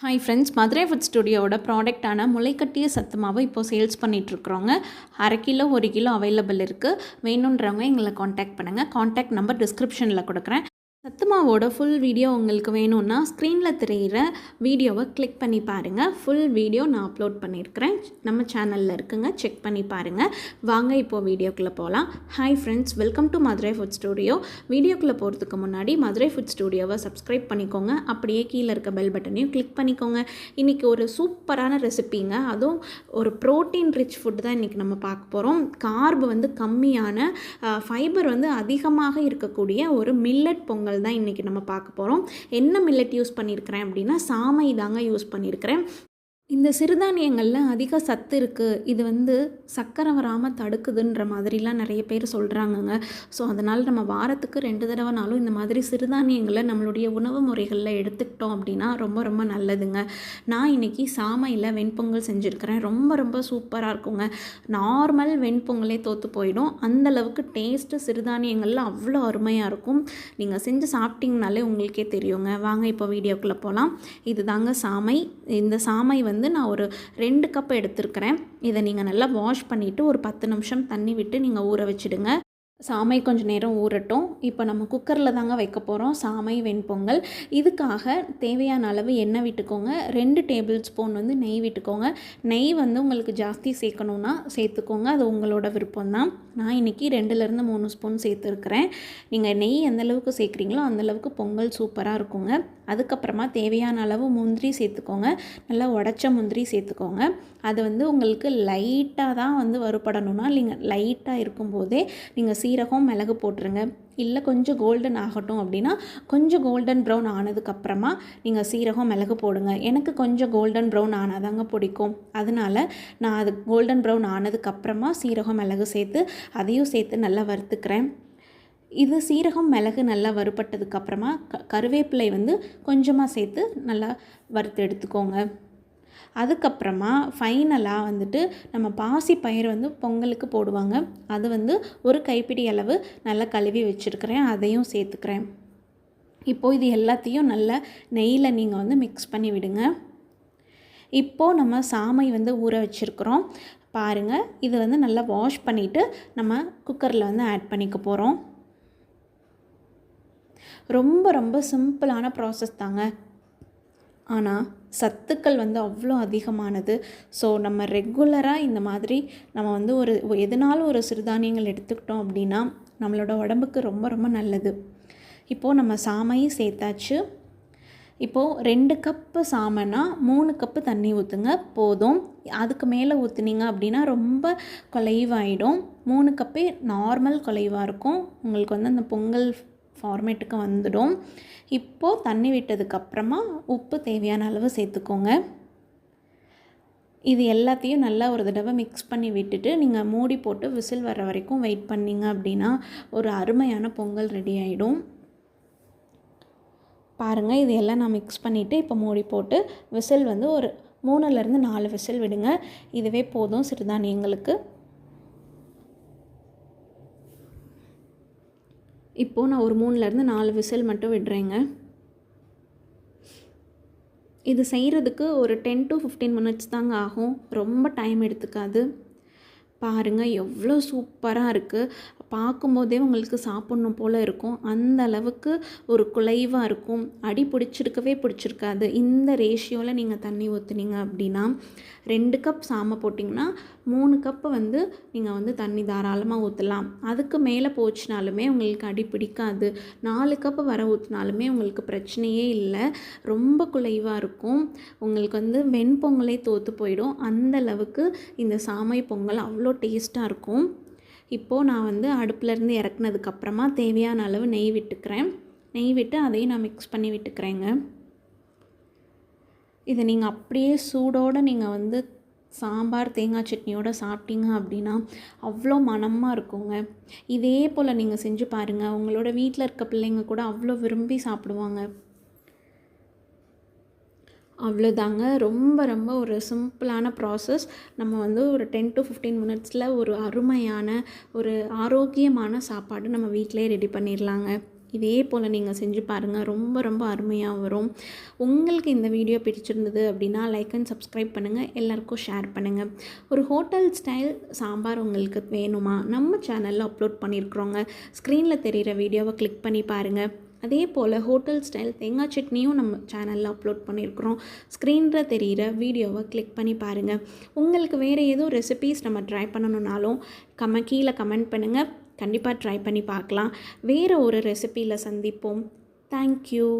Hi friends Madurai food ஸ்டுடியோவோட ப்ராடக்டான முளைக்கட்டிய சத்துமாவை இப்போது இப்போ சேல்ஸ் பண்ணிகிட்ருக்குறோங்க அரை கிலோ ஒரு கிலோ அவைலபிள் இருக்குது வேணுன்றவங்க எங்களை காண்டாக்ட் பண்ணுங்கள் காண்டாக்ட் நம்பர் டிஸ்கிரிப்ஷனில் கொடுக்குறேன். சத்துமாவோட ஃபுல் வீடியோ உங்களுக்கு வேணும்னா ஸ்க்ரீனில் தெரிகிற வீடியோவை கிளிக் பண்ணி பாருங்கள் ஃபுல் வீடியோ நான் அப்லோட் பண்ணியிருக்கிறேன் நம்ம சேனலில் இருக்குங்க. செக் பண்ணி பாருங்கள் வாங்க இப்போது வீடியோக்குள்ளே போகலாம் hi friends welcome to Madurai food studio வீடியோக்குள்ளே போகிறதுக்கு முன்னாடி மதுரை ஃபுட் ஸ்டூடியோவை சப்ஸ்கிரைப் பண்ணிக்கோங்க. அப்படியே கீழே இருக்க பெல் பட்டனையும் கிளிக் பண்ணிக்கோங்க. இன்றைக்கி ஒரு சூப்பரான ரெசிப்பிங்க அதுவும் ஒரு ப்ரோட்டீன் ரிச் ஃபுட் தான் இன்றைக்கி நம்ம பார்க்க போகிறோம் கார்பு வந்து கம்மியான ஃபைபர் வந்து அதிகமாக இருக்கக்கூடிய ஒரு மில்லட் பொங்கல் தான் இன்றைக்கி நம்ம பார்க்க போகிறோம் என்ன மில்லட் யூஸ் பண்ணியிருக்கிறேன் அப்படின்னா சாமை தாங்க யூஸ் பண்ணியிருக்கிறேன் இந்த சிறுதானியங்களில் அதிக சத்து இருக்குது இது வந்து சக்கரை வராமல் தடுக்குதுன்ற மாதிரிலாம் நிறைய பேர் சொல்கிறாங்கங்க ஸோ அதனால் நம்ம வாரத்துக்கு ரெண்டு தடவைனாலும் இந்த மாதிரி சிறுதானியங்களை நம்மளுடைய உணவு முறைகளில் எடுத்துக்கிட்டோம் அப்படின்னா ரொம்ப ரொம்ப நல்லதுங்க. நான் இன்றைக்கி சாமையில் வெண்பொங்கல் செஞ்சுருக்கிறேன். ரொம்ப ரொம்ப சூப்பராக இருக்குங்க. நார்மல் வெண்பொங்கலே தோற்று போயிடும். அந்தளவுக்கு டேஸ்ட்டு சிறுதானியங்களில் அவ்வளோ அருமையாக இருக்கும். நீங்கள் செஞ்சு சாப்பிட்டீங்கனாலே உங்களுக்கே தெரியுங்க. வாங்க இப்போ வீடியோக்குள்ளே போகலாம் இது தாங்க சாமை. இந்த சாமை வந்து வந்து நான் ஒரு ரெண்டு கப் எடுத்திருக்கிறேன். இதை நீங்கள் நல்லா வாஷ் பண்ணிவிட்டு ஒரு பத்து நிமிஷம் தண்ணி விட்டு நீங்கள் ஊற வச்சுடுங்க. சாமை கொஞ்சம் நேரம் ஊறட்டும். இப்போ நம்ம குக்கரில் தாங்க வைக்க போகிறோம் சாமை வெண்பொங்கல். இதுக்காக தேவையான அளவு எண்ணெய் விட்டுக்கோங்க. ரெண்டு டேபிள் ஸ்பூன் வந்து நெய் விட்டுக்கோங்க. நெய் வந்து உங்களுக்கு ஜாஸ்தி சேர்க்கணுன்னா சேர்த்துக்கோங்க. அது உங்களோட விருப்பம்தான். நான் இன்றைக்கி ரெண்டுலேருந்து மூணு ஸ்பூன் சேர்த்துருக்குறேன். நீங்கள் நெய் எந்தளவுக்கு சேர்க்குறீங்களோ அந்தளவுக்கு பொங்கல் சூப்பராக இருக்குங்க. அதுக்கப்புறமா தேவையான அளவு முந்திரி சேர்த்துக்கோங்க. நல்லா உடச்ச முந்திரி சேர்த்துக்கோங்க. அது வந்து உங்களுக்கு லைட்டாக தான் வந்து வறுபடணும்னா நீங்கள் லைட்டாக இருக்கும்போதே நீங்கள் சீரகம் மிளகு போட்டுருங்க. இல்லை கொஞ்சம் கோல்டன் ஆகட்டும் அப்படின்னா கொஞ்சம் கோல்டன் ப்ரௌன் ஆனதுக்கப்புறமா நீங்கள் சீரகம் மிளகு போடுங்க. எனக்கு கொஞ்சம் கோல்டன் ப்ரௌன் ஆனாதாங்க பிடிக்கும். அதனால் நான் அது கோல்டன் ப்ரௌன் ஆனதுக்கப்புறமா சீரகம் மிளகு சேர்த்து அதையும் சேர்த்து நல்லா வறுத்துக்கிறேன். இது சீரகம் மிளகு நல்லா வறுபட்டதுக்கப்புறமா க கருவேப்பிலை வந்து கொஞ்சமாக சேர்த்து நல்லா வறுத்து எடுத்துக்கோங்க. அதுக்கப்புறமா ஃபைனலாக வந்துட்டு நம்ம பாசி பயிர் வந்து பொங்கலுக்கு போடுவாங்க. அது வந்து ஒரு கைப்பிடி அளவு நல்லா கழுவி வச்சுருக்கிறேன். அதையும் சேர்த்துக்கிறேன். இப்போது இது எல்லாத்தையும் நல்லா நெய்யில் நீங்கள் வந்து மிக்ஸ் பண்ணி விடுங்க. இப்போது நம்ம சாமை வந்து ஊற வச்சுருக்குறோம். பாருங்கள் இது வந்து நல்லா வாஷ் பண்ணிவிட்டு நம்ம குக்கரில் வந்து ஆட் பண்ணிக்க போகிறோம் ரொம்ப ரொம்ப சிம்பிளான ப்ராசஸ் தாங்க. ஆனால் சத்துக்கள் வந்து அவ்வளோ அதிகமானது. ஸோ நம்ம ரெகுலராக இந்த மாதிரி நம்ம வந்து ஒரு எதனாலும் ஒரு சிறுதானியங்கள் எடுத்துக்கிட்டோம் அப்படின்னா நம்மளோட உடம்புக்கு ரொம்ப ரொம்ப நல்லது. இப்போது நம்ம சாமையும் சேர்த்தாச்சு. இப்போது ரெண்டு கப்பு சாமைனா மூணு கப்பு தண்ணி ஊற்றுங்க போதும். அதுக்கு மேலே ஊற்றுனீங்க அப்படின்னா ரொம்ப குலைவாயிடும். மூணு கப்பே நார்மல் குலைவாக இருக்கும். உங்களுக்கு வந்து அந்த பொங்கல் ஃபார்மேட்டுக்கு வந்துடும். இப்போது தண்ணி விட்டதுக்கப்புறமா உப்பு தேவையான அளவு சேர்த்துக்கோங்க. இது எல்லாத்தையும் நல்லா ஒரு தடவை மிக்ஸ் பண்ணி விட்டுட்டு நீங்கள் மூடி போட்டு விசில் வர வரைக்கும் வெயிட் பண்ணிங்க அப்படின்னா ஒரு அருமையான பொங்கல் ரெடி ஆகிடும் பாருங்கள் இது எல்லாம் நான் மிக்ஸ் பண்ணிவிட்டு இப்போ மூடி போட்டு விசில் வந்து ஒரு மூணுலேருந்து நாலு விசில் விடுங்க. இதுவே போதும் சிறுதானியங்களுக்கு. இப்போது நான் ஒரு மூணுலேருந்து நாலு விசில் மட்டும் விடுறேங்க. இது செய்கிறதுக்கு ஒரு டென் டு ஃபிஃப்டீன் மினிட்ஸ் தாங்க ஆகும். ரொம்ப டைம் எடுத்துக்காது. பாருங்கள் எவ்வளோ சூப்பராக இருக்குது பார்க்கும்போதே உங்களுக்கு சாப்பிட்ணும் போல் இருக்கும். அந்த அளவுக்கு ஒரு குலைவாக இருக்கும். அடி பிடிச்சிருக்கவே பிடிச்சிருக்காது. இந்த ரேஷியோவில் நீங்கள் தண்ணி ஊற்றுனீங்க அப்படின்னா ரெண்டு கப் சாமை போட்டிங்கன்னா மூணு கப்பு வந்து நீங்கள் வந்து தண்ணி தாராளமாக ஊற்றலாம் அதுக்கு மேலே போச்சுனாலுமே உங்களுக்கு அடி பிடிக்காது. நாலு கப்பு வர ஊற்றினாலுமே உங்களுக்கு பிரச்சனையே இல்லை. ரொம்ப குலைவாக இருக்கும். உங்களுக்கு வந்து வெண்பொங்கலே தோற்று போயிடும். அந்த அளவுக்கு இந்த சாமை பொங்கல் அவ்வளோ டேஸ்ட்டாக இருக்கும். இப்போது நான் வந்து அடுப்புலேருந்து இறக்குனதுக்கப்புறமா தேவையான அளவு நெய் விட்டுக்கிறேன். நெய் விட்டு அதையும் நான் மிக்ஸ் பண்ணி விட்டுக்கிறேங்க. இதை நீங்கள் அப்படியே சூடோடு நீங்கள் வந்து சாம்பார் தேங்காய் சட்னியோடு சாப்பிட்டீங்க அப்படின்னா அவ்வளோ மனமாக இருக்குங்க. இதே போல் நீங்கள் செஞ்சு பாருங்கள் உங்களோட வீட்டில் இருக்க பிள்ளைங்க கூட அவ்வளோ விரும்பி சாப்பிடுவாங்க. அவ்வளோதாங்க. ரொம்ப ரொம்ப ஒரு சிம்பிளான ப்ராசஸ் நம்ம வந்து ஒரு டென் டு ஃபிஃப்டீன் மினிட்ஸில் ஒரு அருமையான ஒரு ஆரோக்கியமான சாப்பாடு நம்ம வீட்டிலே ரெடி பண்ணிடலாங்க. இதே போல் நீங்கள் செஞ்சு பாருங்கள் ரொம்ப ரொம்ப அருமையாக வரும். உங்களுக்கு இந்த வீடியோ பிடிச்சிருந்தது அப்படின்னா லைக் அண்ட் சப்ஸ்கிரைப் பண்ணுங்கள் எல்லாருக்கும் ஷேர் பண்ணுங்கள் ஒரு ஹோட்டல் ஸ்டைல் சாம்பார் உங்களுக்கு வேணுமா? நம்ம சேனலில் அப்லோட் பண்ணியிருக்கிறோங்க ஸ்க்ரீனில் தெரிகிற வீடியோவை கிளிக் பண்ணி பாருங்கள் அதே போல் ஹோட்டல் ஸ்டைல் தேங்காய் சட்னியும் நம்ம சேனலில் அப்லோட் பண்ணியிருக்கிறோம். ஸ்க்ரீனில் தெரிகிற வீடியோவை கிளிக் பண்ணி பாருங்கள் உங்களுக்கு வேறு ஏதோ ரெசிபீஸ் நம்ம ட்ரை பண்ணணுன்னாலும் கம கீழே கமெண்ட் பண்ணுங்கள் கண்டிப்பாக ட்ரை பண்ணி பார்க்கலாம். வேறு ஒரு ரெசிப்பியில் சந்திப்போம். தேங்க்யூ